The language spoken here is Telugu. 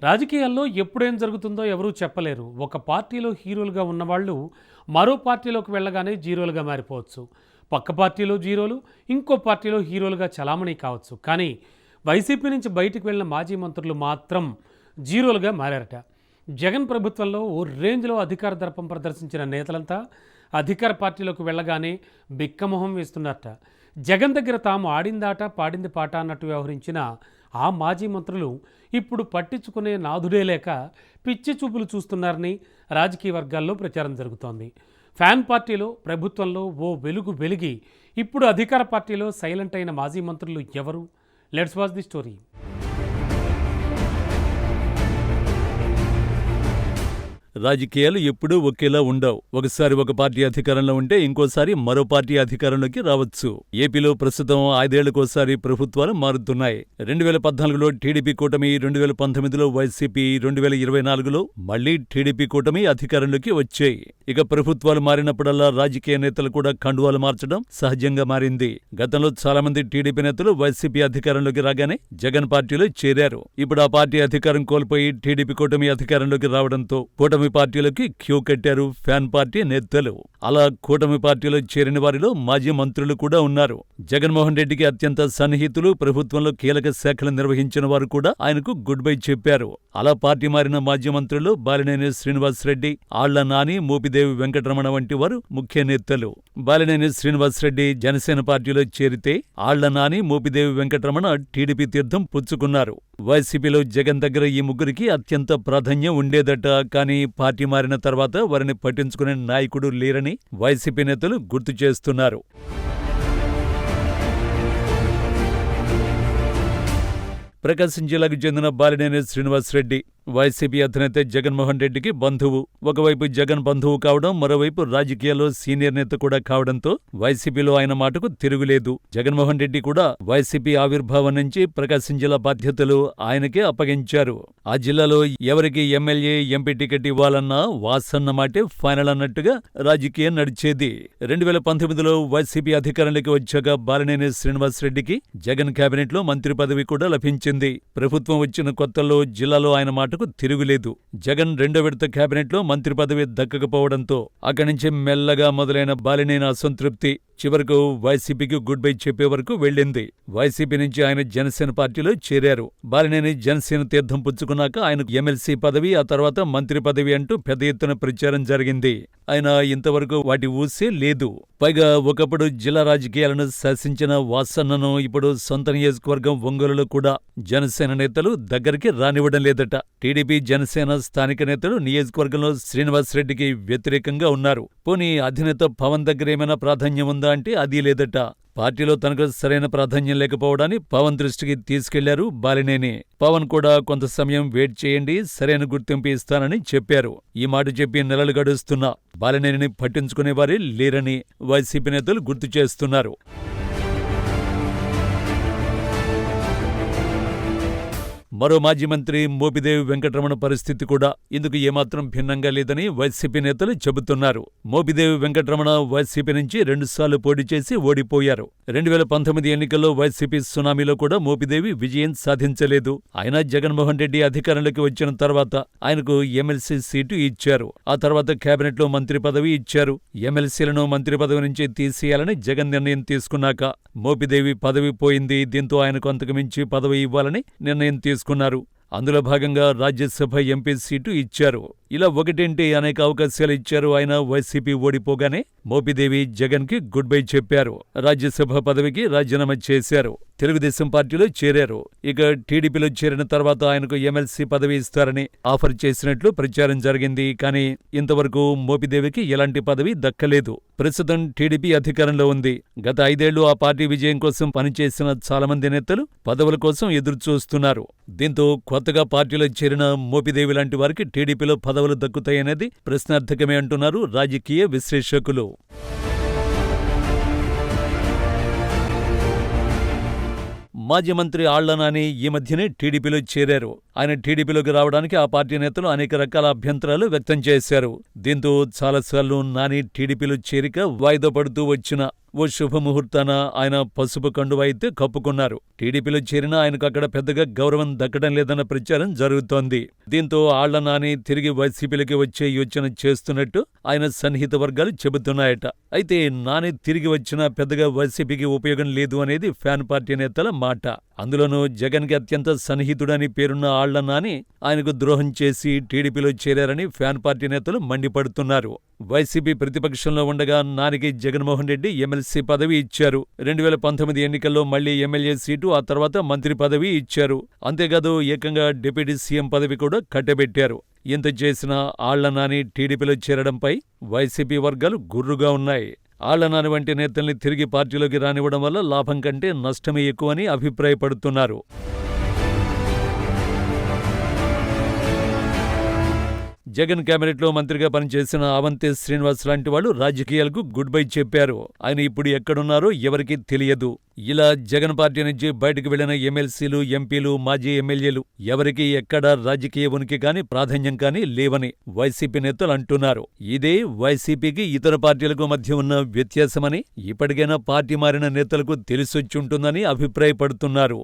రాజకీయాల్లో ఎప్పుడేం జరుగుతుందో ఎవరూ చెప్పలేరు. ఒక పార్టీలో హీరోలుగా ఉన్నవాళ్ళు మరో పార్టీలోకి వెళ్ళగానే జీరోలుగా మారిపోవచ్చు. పక్క పార్టీలో జీరోలు ఇంకో పార్టీలో హీరోలుగా చలామణి కావచ్చు. కానీ వైసీపీ నుంచి బయటకు వెళ్ళిన మాజీ మంత్రులు మాత్రం జీరోలుగా మారారట. జగన్ ప్రభుత్వంలో ఓ రేంజ్లో అధికార దర్పం ప్రదర్శించిన నేతలంతా అధికార పార్టీలోకి వెళ్ళగానే బిక్కమొహం వేస్తున్నారట. జగన్ దగ్గర తాము ఆడిందాట పాడింది పాట అన్నట్టు వ్యవహరించిన ఆ మాజీ మంత్రులు ఇప్పుడు పట్టించుకునే నాథుడే లేక పిచ్చి చూపులు చూస్తున్నారని రాజకీయ వర్గాల్లో ప్రచారం జరుగుతోంది. ఫ్యాన్ పార్టీలో ప్రభుత్వంలో ఓ వెలుగు వెలిగి ఇప్పుడు అధికార పార్టీలో సైలెంట్ అయిన మాజీ మంత్రులు ఎవరు? Let's watch the story. రాజకీయాలు ఎప్పుడూ ఒకేలా ఉండవు. ఒకసారి ఒక పార్టీ అధికారంలో ఉంటే ఇంకోసారి మరో పార్టీ అధికారంలోకి రావచ్చు. ఏపీలో ప్రస్తుతం ఐదేళ్ళకోసారి ప్రభుత్వాలు మారుతున్నాయి. రెండు వేల పద్నాలుగులో టీడీపీ కూటమి రెండు వేల పంతొమ్మిదిలో వైసీపీ రెండు వేల ఇరవై నాలుగులో మళ్ళీ టీడీపీ కూటమి అధికారంలోకి వచ్చాయి. ఇక ప్రభుత్వాలు మారినప్పుడల్లా రాజకీయ నేతలు కూడా కండువాలు మార్చడం సహజంగా మారింది. గతంలో చాలా మంది టీడీపీ నేతలు వైసీపీ అధికారంలోకి రాగానే జగన్ పార్టీలో చేరారు. ఇప్పుడు ఆ పార్టీ అధికారం కోల్పోయి టీడీపీ కూటమి అధికారంలోకి రావడంతో కూటమి పార్టీలకి క్యూ కట్టారు ఫ్యాన్ పార్టీ నేతలు. అలా కూటమి పార్టీలో చేరిన వారిలో మాజీ మంత్రులు కూడా ఉన్నారు. జగన్మోహన్ రెడ్డికి అత్యంత సన్నిహితులు ప్రభుత్వంలో కీలక శాఖలు నిర్వహించిన వారు కూడా ఆయనకు గుడ్ బై చెప్పారు. అలా పార్టీ మారిన మాజీ మంత్రులు బాలినేని శ్రీనివాసరెడ్డి ఆళ్ళ నాని మోపిదేవి వెంకటరమణ వంటి వారు ముఖ్య నేతలు. బాలినేని శ్రీనివాసరెడ్డి జనసేన పార్టీలో చేరితే ఆళ్ళ నాని మోపిదేవి వెంకటరమణ టీడీపీ తీర్థం పుచ్చుకున్నారు. వైసీపీలో జగన్ దగ్గర ఈ ముగ్గురికి అత్యంత ప్రాధాన్యం ఉండేదట. కానీ పార్టీ మారిన తర్వాత వారిని పట్టించుకునే నాయకుడు లేరని వైసీపీ నేతలు గుర్తు చేస్తున్నారు. ప్రకాశం జిల్లాకు చెందిన బాలినేని శ్రీనివాసరెడ్డి వైసీపీ అధినేత జగన్మోహన్ రెడ్డికి బంధువు. ఒకవైపు జగన్ బంధువు కావడం మరోవైపు రాజకీయాల్లో సీనియర్ నేత కూడా కావడంతో వైసీపీలో ఆయన మాటకు తిరుగులేదు. జగన్మోహన్ రెడ్డి కూడా వైసీపీ ఆవిర్భావం నుంచి ప్రకాశం జిల్లా బాధ్యతలు ఆయనకే అప్పగించారు. ఆ జిల్లాలో ఎవరికి ఎమ్మెల్యే ఎంపీ టికెట్ ఇవ్వాలన్నా వాసన్న మాటే ఫైనల్ అన్నట్టుగా రాజకీయం నడిచేది. రెండు వేల పంతొమ్మిదిలో వైసీపీ అధికారంలోకి వచ్చాక బాలినేని శ్రీనివాసరెడ్డికి జగన్ కేబినెట్లో మంత్రి పదవి కూడా లభించింది. ప్రభుత్వం వచ్చిన కొత్తలో జిల్లాలో ఆయన మాట మాటకు తిరుగులేదు. జగన్ రెండో విడత కేబినెట్లో మంత్రి పదవి దక్కకపోవడంతో అక్కడి నుంచి మెల్లగా మొదలైన బాలినేని అసంతృప్తి చివరకు వైసీపీకి గుడ్ బై చెప్పే వరకు వెళ్ళింది. వైసీపీ నుంచి ఆయన జనసేన పార్టీలో చేరారు. బాలినేని జనసేన తీర్థం పుచ్చుకున్నాక ఆయనకు ఎమ్మెల్సీ పదవి ఆ తర్వాత మంత్రి పదవి అంటూ పెద్ద ఎత్తున ప్రచారం జరిగింది. ఆయన ఇంతవరకు వాటి ఊసే లేదు. పైగా ఒకప్పుడు జిల్లా రాజకీయాలను శాసించిన వాసన్నను ఇప్పుడు సొంత నియోజకవర్గం ఒంగోలులో కూడా జనసేన నేతలు దగ్గరికి రానివ్వడం లేదట. టీడీపీ జనసేన స్థానిక నేతలు నియోజకవర్గంలో శ్రీనివాసరెడ్డికి వ్యతిరేకంగా ఉన్నారు. పోనీ అధినేత పవన్ దగ్గర ఏమైనా ప్రాధాన్యం ఉందా? అంటే అది లేదట. పార్టీలో తనకు సరైన ప్రాధాన్యం లేకపోవడాన్ని పవన్ దృష్టికి తీసుకెళ్ళారు బాలినేని. పవన్ కూడా కొంత సమయం వెయిట్ చేయండి సరైన గుర్తింపు ఇస్తానని చెప్పారు. ఈ మాట చెప్పి నెలలు గడుస్తున్నా బాలినేనిని పట్టించుకునేవారే లేరని వైసీపీ నేతలు గుర్తు చేస్తున్నారు. మరో మాజీ మంత్రి మోపిదేవి వెంకటరమణ పరిస్థితి కూడా ఇందుకు ఏమాత్రం భిన్నంగా లేదని వైసీపీ నేతలు చెబుతున్నారు. మోపిదేవి వెంకటరమణ వైసీపీ నుంచి రెండుసార్లు పోటీ చేసి ఓడిపోయారు. రెండు వేల పంతొమ్మిది ఎన్నికల్లో వైసీపీ సునామీలో కూడా మోపిదేవి విజయం సాధించలేదు. ఆయన జగన్మోహన్ రెడ్డి అధికారంలోకి వచ్చిన తర్వాత ఆయనకు ఎమ్మెల్సీ సీటు ఇచ్చారు. ఆ తర్వాత కేబినెట్లో మంత్రి పదవి ఇచ్చారు. ఎమ్మెల్సీలను మంత్రి పదవి నుంచి తీసేయాలని జగన్ నిర్ణయం తీసుకున్నాక మోపిదేవి పదవి పోయింది. దీంతో ఆయనకు అంతకుమించి పదవి ఇవ్వాలని నిర్ణయం తీసుకున్నారు. అందులో భాగంగా రాజ్యసభ ఎంపీ సీటు ఇచ్చారు. ఇలా ఒకటేంటి అనేక అవకాశాలు ఇచ్చారు. ఆయన వైసీపీ ఓడిపోగానే మోపిదేవి జగన్కి గుడ్ బై చెప్పారు. రాజ్యసభ పదవికి రాజీనామా చేశారు. తెలుగుదేశం పార్టీలో చేరారు. ఇక టీడీపీలో చేరిన తర్వాత ఆయనకు ఎమ్మెల్సీ పదవి ఇస్తారని ఆఫర్ చేసినట్లు ప్రచారం జరిగింది. కానీ ఇంతవరకు మోపిదేవికి ఎలాంటి పదవి దక్కలేదు. ప్రస్తుతం టీడీపీ అధికారంలో ఉంది. గత ఐదేళ్ళు ఆ పార్టీ విజయం కోసం పనిచేసిన చాలామంది నేతలు పదవుల కోసం ఎదురుచూస్తున్నారు. దీంతో కొత్తగా పార్టీలో చేరిన మోపిదేవి లాంటి వారికి టీడీపీలో పదవులు దక్కుతాయనేది ప్రశ్నార్థకమే అంటున్నారు రాజకీయ విశ్లేషకులు. మాజీ మంత్రి ఆళ్ళ నాని ఈ మధ్యనే టీడీపీలో చేరారు. ఆయన టీడీపీలోకి రావడానికి ఆ పార్టీ నేతలు అనేక రకాల అభ్యంతరాలు వ్యక్తం చేశారు. దీంతో చాలాసార్లు నాని టీడీపీలో చేరిక వాయిదా పడుతూ వచ్చిన ఓ శుభముహూర్తాన ఆయన పసుపు కండువ అయితే కప్పుకున్నారు. టీడీపీలో చేరిన ఆయనకు అక్కడ పెద్దగా గౌరవం దక్కడం లేదన్న ప్రచారం జరుగుతోంది. దీంతో ఆళ్ళ నాని తిరిగి వైసీపీలోకి వచ్చే యోచన చేస్తున్నట్టు ఆయన సన్నిహిత వర్గాలు చెబుతున్నాయట. అయితే నాని తిరిగి వచ్చినా పెద్దగా వైసీపీకి ఉపయోగం లేదు అనేది ఫ్యాన్ పార్టీ నేతల మాట. అందులోనూ జగన్కి అత్యంత సన్నిహితుడని పేరున్న ఆళ్ళ నాని ఆయనకు ద్రోహం చేసి టీడీపీలో చేరారని ఫ్యాన్ పార్టీ నేతలు మండిపడుతున్నారు. వైసీపీ ప్రతిపక్షంలో ఉండగా నానికి జగన్మోహన్ రెడ్డి ఎమ్మెల్సీ పదవి ఇచ్చారు. రెండు వేల పంతొమ్మిది ఎన్నికల్లో మళ్ళీ ఎమ్మెల్యే సీటు ఆ తర్వాత మంత్రి పదవి ఇచ్చారు. అంతేకాదు ఏకంగా డిప్యూటీ సీఎం పదవి కూడా కట్టబెట్టారు. ఇంత చేసిన ఆళ్ళ నాని టీడీపీలో చేరడంపై వైసీపీ వర్గాలు గుర్రుగా ఉన్నాయి. ఆళ్ళనాని వంటి నేతల్ని తిరిగి పార్టీలోకి రానివ్వడం వల్ల లాభం కంటే నష్టమే ఎక్కువని అభిప్రాయపడుతున్నారు. జగన్ కేబినెట్లో మంత్రిగా పనిచేసిన అవంతి శ్రీనివాస్ లాంటి వాళ్ళు రాజకీయాలకు గుడ్ బై చెప్పారు. ఆయన ఇప్పుడు ఎక్కడున్నారో ఎవరికీ తెలియదు. ఇలా జగన్ పార్టీ నుంచి బయటకు వెళ్ళిన ఎమ్మెల్సీలు ఎంపీలు మాజీ ఎమ్మెల్యేలు ఎవరికీ ఎక్కడా రాజకీయ ఉనికి కాని ప్రాధాన్యం కాని లేవని వైసీపీ నేతలు అంటున్నారు. ఇదే వైసీపీకి ఇతర పార్టీలకు మధ్య ఉన్న వ్యత్యాసమని ఇప్పటికైనా పార్టీ మారిన నేతలకు తెలిసొచ్చుంటుందని అభిప్రాయపడుతున్నారు.